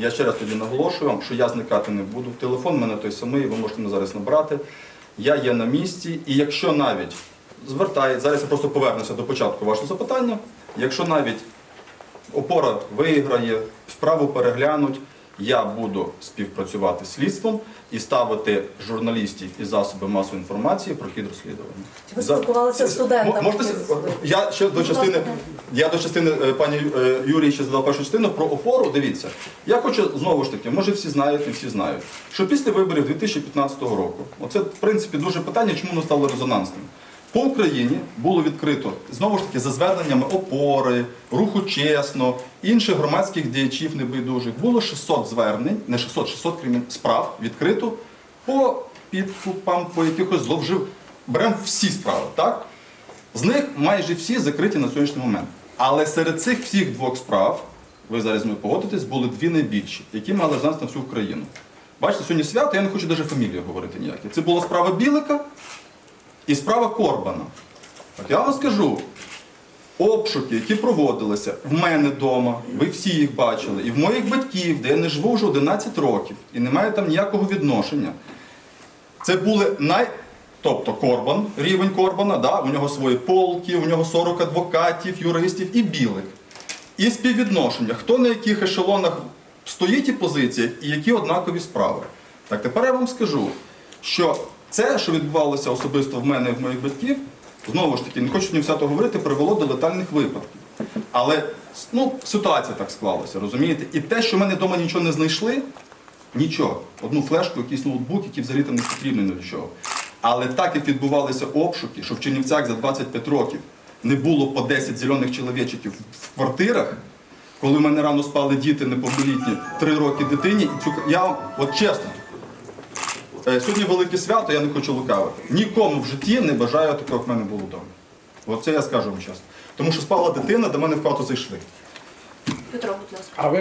Я ще раз тоді наголошую вам, що я зникати не буду. Телефон в мене той самий, ви можете мене зараз набрати. Я є на місці, і якщо навіть звертається, зараз я просто повернуся до початку вашого запитання. Якщо навіть опора виграє, справу переглянуть, я буду співпрацювати з слідством і ставити журналістів і засоби масової інформації про хід розслідування. Чи ви За- спілкувалися з студентами? М- Можете, с- я ще до частини, я до частини е, пані е, Юрій ще задав першу частину про опору. Дивіться, я хочу знову ж таки, може всі знають, не всі знають, що після виборів 2015 року, оце в принципі дуже питання, чому воно стало резонансним. По Україні було відкрито знову ж таки за зверненнями опори, руху чесно, інших громадських діячів небайдужих. Було 600 звернень, не 600, 600 кримін- справ відкрито по підкупам, по якихось зловжив. Беремо всі справи, так? З них майже всі закриті на сьогоднішній момент. Але серед цих всіх двох справ, ви зараз ми погодитесь, були дві найбільші, які мали резонанс на всю Україну. Бачите, сьогодні свято, я не хочу навіть фамілію говорити ніякі. Це була справа Білика і справа Корбана. От я вам скажу, обшуки, які проводилися в мене вдома, ви всі їх бачили, і в моїх батьків, де я не живу вже 11 років, і не маю там ніякого відношення. Це були най. Тобто Корбан, рівень Корбана, да, у нього свої полки, у нього 40 адвокатів, юристів і білик. І співвідношення, хто на яких ешелонах стоїть і позиціях, і які однакові справи. Так тепер я вам скажу, що це, що відбувалося особисто в мене і в моїх батьків, знову ж таки, не хочу ні всято говорити, привело до летальних випадків. Але ну, ситуація так склалася, розумієте? І те, що в мене вдома нічого не знайшли, Нічого. Одну флешку, якийсь ноутбук, який взагалі там не потрібний ні до чого. Але так як відбувалися обшуки, що в Чернівцях за 25 років не було по 10 зелених чоловічиків в квартирах, коли в мене рано спали діти неповнолітні, 3 роки дитині, і цю я от чесно, сьогодні велике свято, я не хочу лукавити. Нікому в житті не бажаю такого, як в мене було вдома. Оце я скажу вам чесно. Тому що спала дитина, до мене в хату зайшли. Петро, будь ласка. А ви